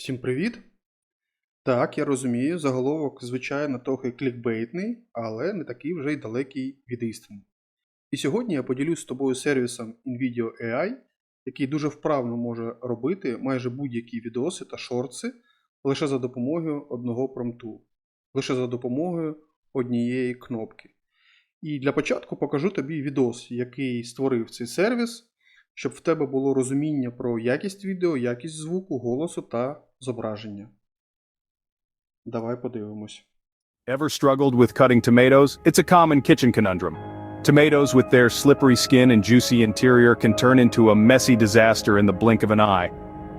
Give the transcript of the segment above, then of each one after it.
Всім привіт! Так, я розумію, заголовок, звичайно, трохи клікбейтний, але не такий вже й далекий від істини. І сьогодні я поділюсь з тобою сервісом InVideo AI, який дуже вправно може робити майже будь-які відоси та шорти лише за допомогою одного промпту, лише за допомогою однієї кнопки. І для початку покажу тобі відос, який створив цей сервіс, щоб в тебе було розуміння про якість відео, якість звуку, голосу та зображення. Давай подивимось. Ever struggled with cutting tomatoes? It's a common kitchen conundrum. Tomatoes, with their slippery skin and juicy interior, can turn into a messy disaster in the blink of an eye.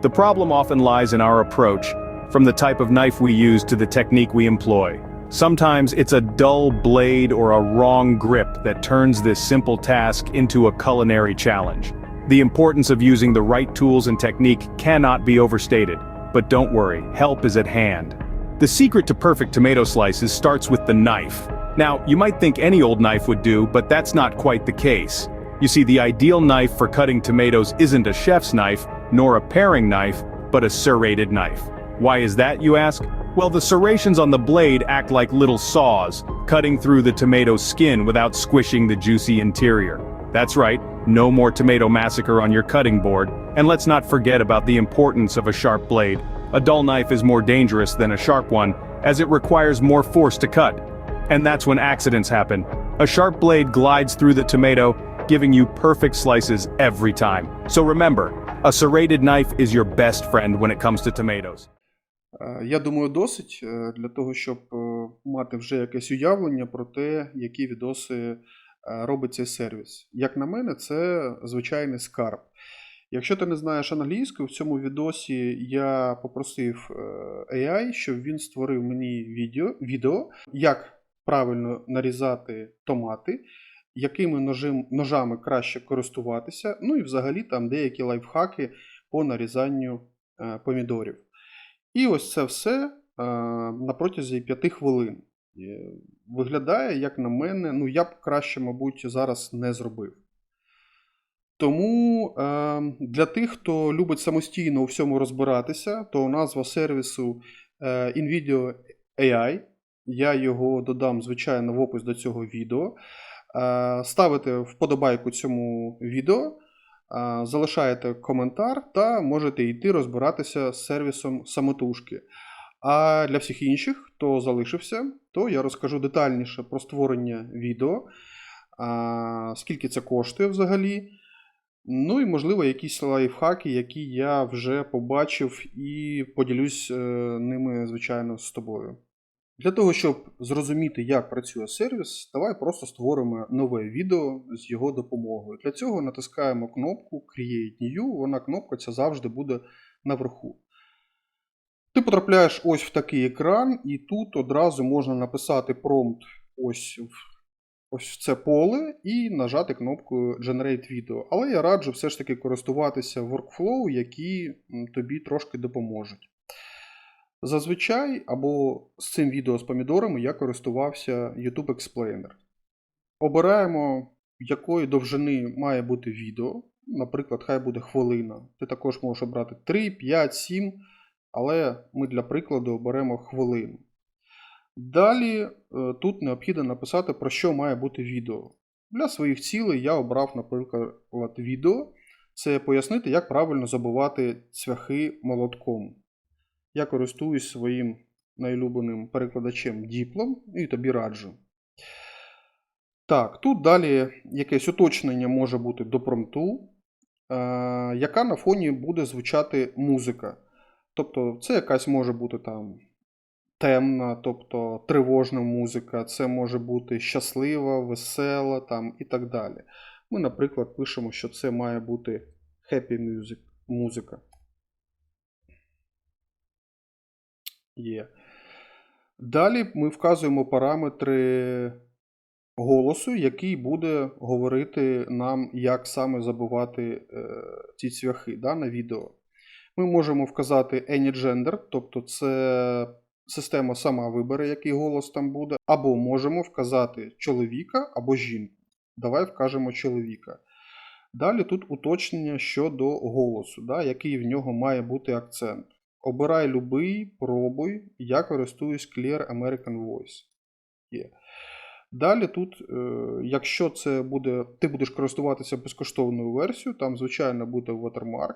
The problem often lies in our approach, from the type of knife we use to the technique we employ. Sometimes it's a dull blade or a wrong grip that turns this simple task into a culinary challenge. The importance of using the right tools and technique cannot be overstated. But don't worry, help is at hand. The secret to perfect tomato slices starts with the knife. Now, you might think any old knife would do, but that's not quite the case. You see, the ideal knife for cutting tomatoes isn't a chef's knife, nor a paring knife, but a serrated knife. Why is that, you ask? Well, the serrations on the blade act like little saws, cutting through the tomato skin without squishing the juicy interior. That's right, no more tomato massacre on your cutting board, and let's not forget about the importance of a sharp blade. A dull knife is more dangerous than a sharp one, as it requires more force to cut. And that's when accidents happen. A sharp blade glides through the tomato, giving you perfect slices every time. So remember, a serrated knife is your best friend when it comes to tomatoes. Е, Я думаю, досить е, для того, щоб е, мати вже якесь уявлення про те, які відоси е, робить цей сервіс. Як на мене, це звичайний скарб. Якщо ти не знаєш англійську, в цьому відосі я попросив е, AI, щоб він створив мені відео, відео як правильно нарізати томати, якими ножим, ножами краще користуватися, ну і взагалі там деякі лайфхаки по нарізанню е, помідорів. І ось це все е, на протязі 5 хвилин. Виглядає, як на мене, ну я б краще, мабуть, зараз не зробив. Тому е, для тих, хто любить самостійно у всьому розбиратися, то назва сервісу е, InVideo AI. Я його додам, звичайно, в опис до цього відео. Е, ставите вподобайку цьому відео, залишаєте коментар та можете йти розбиратися з сервісом самотужки. А для всіх інших, хто залишився, то я розкажу детальніше про створення відео, скільки це коштує взагалі. Ну і, можливо, якісь лайфхаки, які я вже побачив, і поділюсь е, ними, звичайно, з тобою. Для того, щоб зрозуміти, як працює сервіс, давай просто створимо нове відео з його допомогою. Для цього натискаємо кнопку Create New, вона кнопка ця завжди буде наверху. Ти потрапляєш ось в такий екран, і тут одразу можна написати промпт ось ось в це поле і нажати кнопку Generate Video. Але я раджу все ж таки користуватися workflow, які тобі трошки допоможуть. Зазвичай або з цим відео з помідорами я користувався YouTube Explainer. Обираємо, якої довжини має бути відео. Наприклад, хай буде хвилина. Ти також можеш обрати 3, 5, 7, але ми для прикладу оберемо хвилину. Далі е, тут необхідно написати, про що має бути відео. Для своїх цілей я обрав, наприклад, відео. Це пояснити, як правильно забивати цвяхи молотком. Я користуюсь своїм найлюбленим перекладачем Діплом і тобі раджу. Так, тут далі якесь уточнення може бути до промпту, е, яка на фоні буде звучати музика. Тобто, це якась може бути там темна, тобто тривожна музика, це може бути щаслива, весела там, і так далі. Ми, наприклад, пишемо, що це має бути happy music, музика. Є. Далі ми вказуємо параметри голосу, який буде говорити нам, як саме забивати е, ці цвяхи да, на відео. Ми можемо вказати any gender, тобто це система сама вибере, який голос там буде, або можемо вказати чоловіка або жінку. Давай вкажемо чоловіка. Далі тут уточнення щодо голосу, да, який в нього має бути акцент. Обирай любий, пробуй. Я користуюсь Clear American Voice. Є. Далі тут, е, якщо це буде, ти будеш користуватися безкоштовною версією, там, звичайно, буде watermark,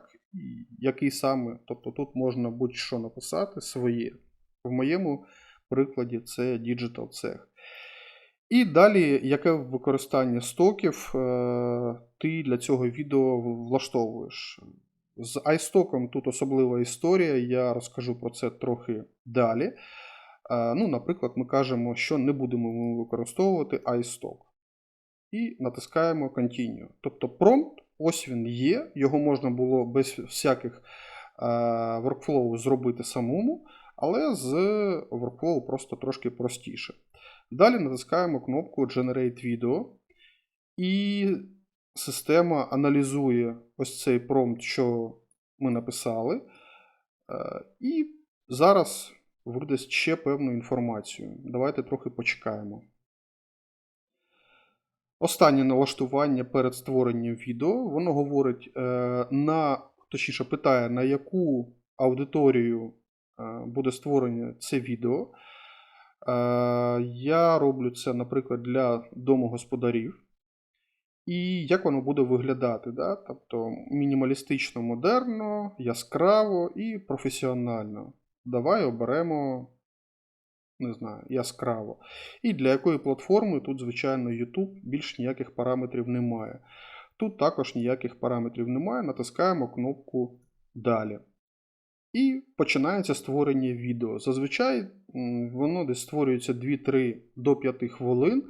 який саме, тобто тут можна будь-що написати своє. В моєму прикладі це Digital Cech. І далі, яке використання стоків е, ти для цього відео влаштовуєш. З iStock тут особлива історія, я розкажу про це трохи далі. Е, Ну, наприклад, ми кажемо, що не будемо ми використовувати iStock. І натискаємо Continue. Тобто промпт, ось він є, його можна було без всяких е, workflow зробити самому, але з workflow просто трошки простіше. Далі натискаємо кнопку Generate Video, і система аналізує ось цей промпт, що ми написали, е, і зараз видасть ще певну інформацію. Давайте трохи почекаємо. Останнє налаштування перед створенням відео. Воно говорить е, на, точніше, питає, на яку аудиторію е, буде створення це відео. Е, Я роблю це, наприклад, для домогосподарів. І як воно буде виглядати? Да? Тобто мінімалістично, модерно, яскраво і професіонально. Давай оберемо, не знаю, яскраво. І для якої платформи тут, звичайно, YouTube більш ніяких параметрів немає. Тут також ніяких параметрів немає. Натискаємо кнопку Далі. І починається створення відео. Зазвичай воно десь створюється 2-3 до 5 хвилин.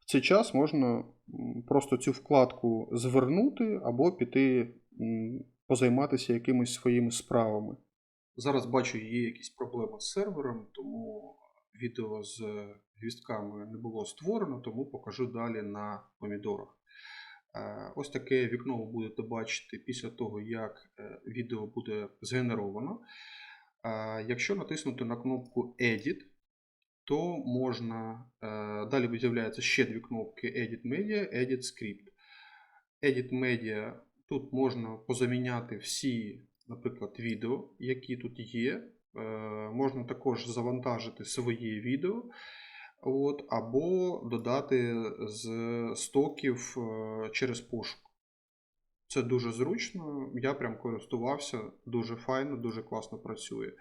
В цей час можна просто цю вкладку звернути або піти позайматися якимись своїми справами. Зараз бачу, є якісь проблеми з сервером, тому відео з гвістками не було створено, тому покажу далі на помідорах. Е, Ось таке вікно ви будете бачити після того, як е, відео буде згенеровано. Е, Якщо натиснути на кнопку Edit, то можна. е, Далі з'являються ще дві кнопки Edit Media, Edit Script. Edit Media тут можна позаміняти всі, наприклад, відео, які тут є. Е, Можна також завантажити своє відео. От, або додати з стоків е, через пошук. Це дуже зручно, я прям користувався, дуже файно, дуже класно працює.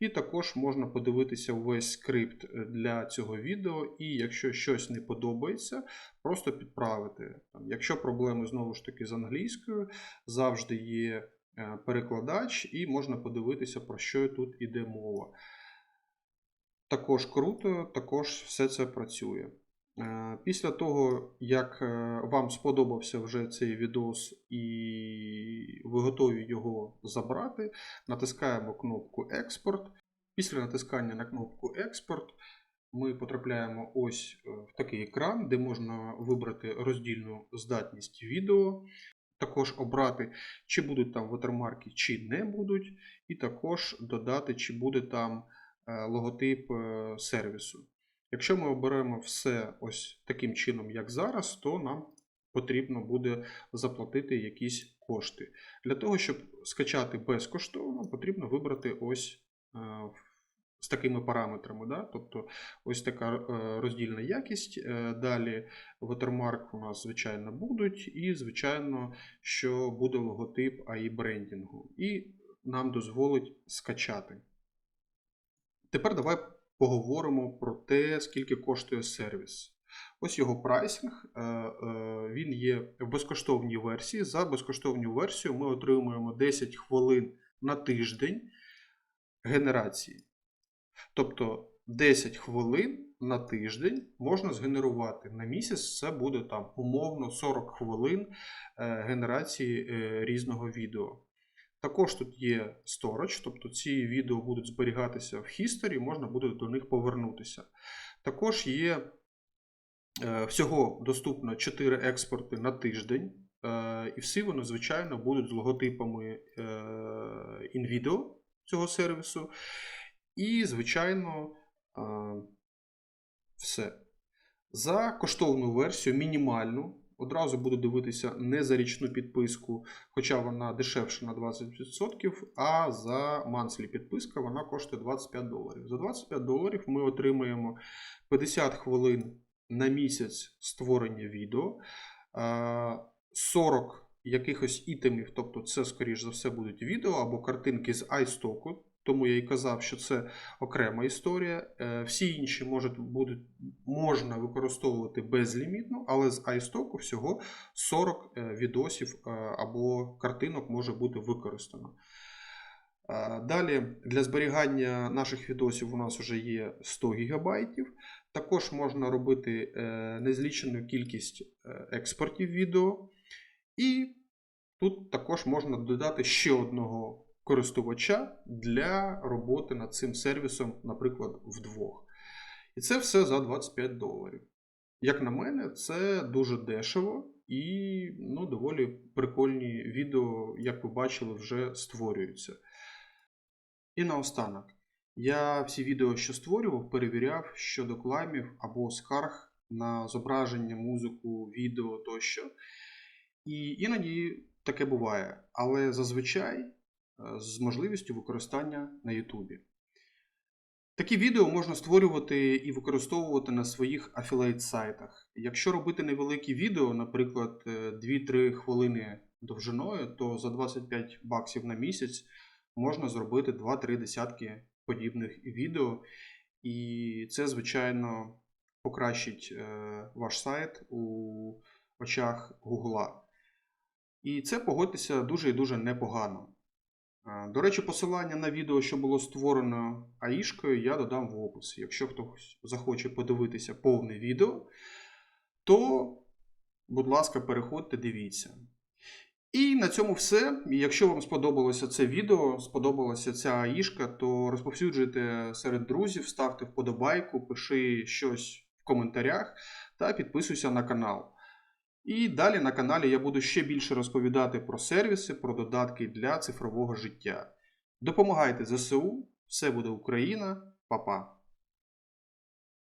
І також можна подивитися весь скрипт для цього відео, і якщо щось не подобається, просто підправити. Якщо проблеми знову ж таки з англійською, завжди є перекладач, і можна подивитися, про що тут іде мова. Також круто, також все це працює. Е, Після того, як е, вам сподобався вже цей відос і ви готові його забрати, натискаємо кнопку Експорт. Після натискання на кнопку Експорт ми потрапляємо ось е, в такий екран, де можна вибрати роздільну здатність відео, також обрати, чи будуть там watermarки, чи не будуть, і також додати, чи буде там е, логотип е, сервісу. Якщо ми оберемо все ось таким чином, як зараз, то нам потрібно буде заплатити якісь кошти. Для того, щоб скачати безкоштовно, потрібно вибрати ось е, з такими параметрами. Да? Тобто ось така е, роздільна якість. Е, Далі watermark у нас, звичайно, будуть, і, звичайно, що буде логотип AI брендінгу. І нам дозволить скачати. Тепер давай поговоримо про те, скільки коштує сервіс. Ось його прайсинг. Е, Він є в безкоштовній версії. За безкоштовну версію ми отримуємо 10 хвилин на тиждень генерації. Тобто 10 хвилин на тиждень можна згенерувати. На місяць це буде там умовно 40 хвилин е, генерації е, різного відео. Також тут є storage, тобто ці відео будуть зберігатися в History, можна буде до них повернутися. Також є е, всього доступно 4 експорти на тиждень, і всі вони, звичайно, будуть з логотипами InVideo цього сервісу. І, звичайно, е, все. За коштовну версію, мінімальну, одразу буду дивитися не за річну підписку, хоча вона дешевша на 20%, а за monthly підписка вона коштує 25 доларів. За 25 доларів ми отримаємо 50 хвилин на місяць створення відео, е, 40 якихось ітемів, тобто це, скоріш за все, будуть відео або картинки з iStock, тому я і казав, що це окрема історія. Е, Всі інші можуть, будуть, можна використовувати безлімітно, але з iStock всього 40 е, відосів е, або картинок може бути використано. Далі для зберігання наших відосів у нас вже є 100 ГБ. Також можна робити незлічену кількість експортів відео. І тут також можна додати ще одного користувача для роботи над цим сервісом, наприклад, вдвох. І це все за 25 доларів. Як на мене, це дуже дешево і ну, доволі прикольні відео, як ви бачили, вже створюються. І наостанок, я всі відео, що створював, перевіряв щодо клаймів або скарг на зображення, музику, відео тощо. І іноді таке буває, але зазвичай з можливістю використання на Ютубі. Такі відео можна створювати і використовувати на своїх афілейт сайтах. Якщо робити невеликі відео, наприклад, е, 2-3 хвилини довжиною, то за 25 баксів на місяць можна зробити 2-3 десятки подібних відео. І це, звичайно, покращить е, ваш сайт у очах Гугла. І це, погодьтеся, дуже і дуже непогано. Е, До речі, посилання на відео, що було створено Аїшкою, я додам в опис. Якщо хтось захоче подивитися повне відео, то, будь ласка, переходьте, дивіться. І на цьому все. Якщо вам сподобалося це відео, сподобалася ця Аїшка, то розповсюджуйте серед друзів, ставте вподобайку, пиши щось в коментарях та підписуйся на канал. І далі на каналі я буду ще більше розповідати про сервіси, про додатки для цифрового життя. Допомагайте ЗСУ, все буде Україна, Па-па!